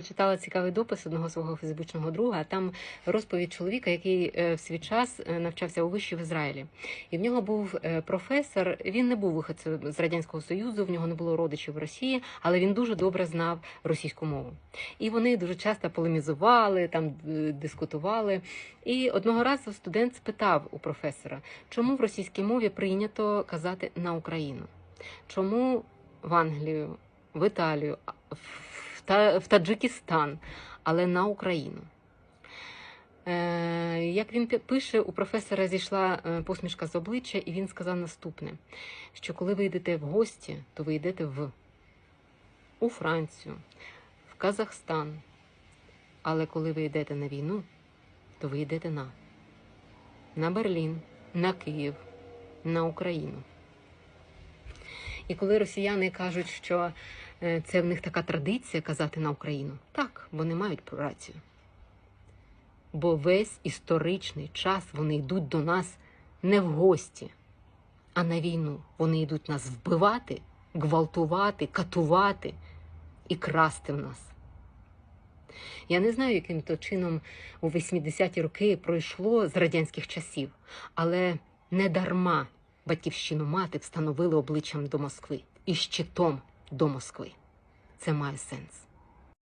Читала цікавий допис одного свого фейсбучного друга. Там розповідь чоловіка, який е, в свій час е, навчався у виші в Ізраїлі. І в нього був е, професор. Він не був виходцем з радянського союзу, в нього не було родичів в Росії, але він дуже добре знав російську мову. І вони дуже часто полемізували, там дискутували. І одного разу студент спитав у професора, чому в російській мові прийнято казати на Україну? Чому в Англію, в Італію, в, в Таджикистан, але на Україну? Е, як він пише, у професора зійшла е, посмішка з обличчя, і він сказав наступне: що коли ви йдете в гості, то ви йдете в у Францію, в Казахстан. Але коли ви йдете на війну, то ви йдете на, на Берлін, на Київ, на Україну. І коли росіяни кажуть, що це в них така традиція казати на Україну, так, вони мають про рацію. Бо весь історичний час вони йдуть до нас не в гості, а на війну. Вони йдуть нас вбивати, гвалтувати, катувати і красти в нас. Я не знаю, яким то чином у 80-ті роки пройшло з радянських часів, але не дарма батьківщину мати встановили обличчям до Москви і щитом до Москви. Це має сенс.